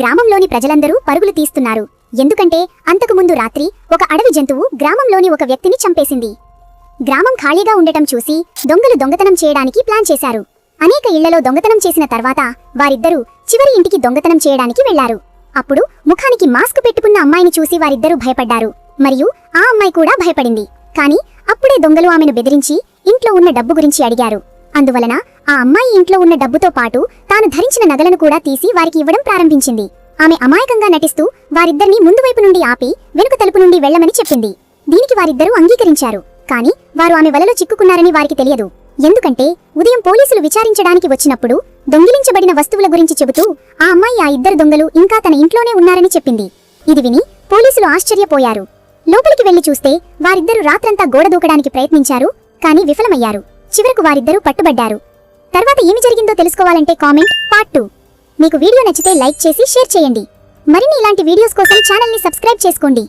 గ్రామంలోని ప్రజలందరూ పరుగులు తీస్తున్నారు. ఎందుకంటే అంతకుముందు రాత్రి ఒక అడవి జంతువు గ్రామంలోని ఒక వ్యక్తిని చంపేసింది. గ్రామం ఖాళీగా ఉండటం చూసి దొంగలు దొంగతనం చేయడానికి ప్లాన్ చేశారు. అనేక ఇళ్ళలో దొంగతనం చేసిన తర్వాత వారిద్దరూ చివరి ఇంటికి దొంగతనం చేయడానికి వెళ్ళారు. అప్పుడు ముఖానికి మాస్క్ పెట్టుకున్న అమ్మాయిని చూసి వారిద్దరూ భయపడ్డారు. మరియు ఆ అమ్మాయి కూడా భయపడింది. కానీ అప్పుడే దొంగలు ఆమెను బెదిరించి ఇంట్లో ఉన్న డబ్బు గురించి అడిగారు. అందువలన ఆ అమ్మాయి ఇంట్లో ఉన్న డబ్బుతో పాటు తాను ధరించిన నగలను కూడా తీసి వారికి ఇవ్వడం ప్రారంభించింది. ఆమె అమాయకంగా నటిస్తూ వారిద్దరిని ముందువైపు నుండి ఆపి వెనుక తలుపు నుండి వెళ్ళమని చెప్పింది. దీనికి వారిద్దరూ అంగీకరించారు. కాని వారు ఆమె వలలో చిక్కుకున్నారని వారికి తెలియదు. ఎందుకంటే ఉదయం పోలీసులు విచారించడానికి వచ్చినప్పుడు దొంగిలించబడిన వస్తువుల గురించి చెబుతూ ఆ అమ్మాయి ఆ ఇద్దరు దొంగలు ఇంకా తన ఇంట్లోనే ఉన్నారని చెప్పింది. ఇది విని పోలీసులు ఆశ్చర్యపోయారు. లోపలికి వెళ్ళి చూస్తే వారిద్దరూ రాత్రంతా గోడ దూకడానికి ప్రయత్నించారు కానీ విఫలమయ్యారు. చివరకు వారిద్దరూ పట్టుబడ్డారు. తర్వాత ఏమి జరిగిందో తెలుసుకోవాలంటే కామెంట్ పార్ట్ టూ. మీకు వీడియో నచ్చితే లైక్ చేసి షేర్ చేయండి. మరిన్ని ఇలాంటి వీడియోస్ కోసం ఛానల్ని సబ్స్క్రైబ్ చేసుకోండి.